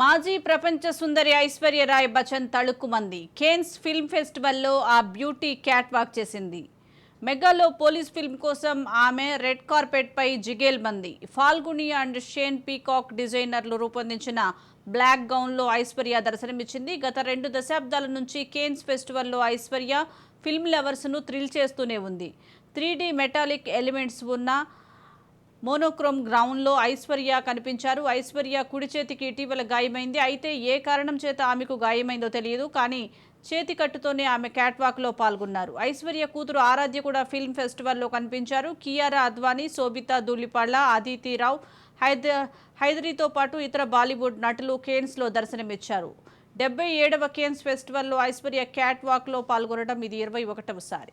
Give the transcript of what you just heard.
మాజీ ప్రపంచ సుందరి ఐశ్వర్య రాయ్ బచ్చన్ తళుక్కుమంది కేన్స్ ఫిల్మ్ ఫెస్టివల్లో ఆ బ్యూటీ క్యాట్ వాక్ చేసింది. మెగాలో పోలీస్ ఫిల్మ్ కోసం ఆమె రెడ్ కార్పెట్ పై జిగేల్ మంది. ఫాల్గుని అండ్ షేన్ పీకాక్ డిజైనర్లు రూపొందించిన బ్లాక్ గౌన్లో ఐశ్వర్య దర్శనమిచ్చింది. గత రెండు దశాబ్దాల నుంచి కేన్స్ ఫెస్టివల్లో ఐశ్వర్య ఫిల్మ్ లవర్స్ను థ్రిల్ చేస్తూనే ఉంది. త్రీ మెటాలిక్ ఎలిమెంట్స్ ఉన్న మోనోక్రోమ్ గ్రౌండ్లో ఐశ్వర్య కనిపించారు. ఐశ్వర్య కుడి చేతికి ఇటీవల గాయమైంది. అయితే ఏ కారణం చేత ఆమెకు గాయమైందో తెలియదు. కానీ చేతి కట్టుతోనే ఆమె క్యాట్వాక్లో పాల్గొన్నారు. ఐశ్వర్య కూతురు ఆరాధ్య కూడా ఫిల్మ్ ఫెస్టివల్లో కనిపించారు. కియారా అద్వానీ శోభితా ధూళిపాళ్ళ అదితి రావు హైద హైదరీతో పాటు ఇతర బాలీవుడ్ నటులు కేన్స్లో దర్శనమిచ్చారు. డెబ్బై ఏడవ కేన్స్ ఫెస్టివల్లో ఐశ్వర్య క్యాట్ వాక్లో పాల్గొనడం ఇది ఇరవై ఒకటవసారి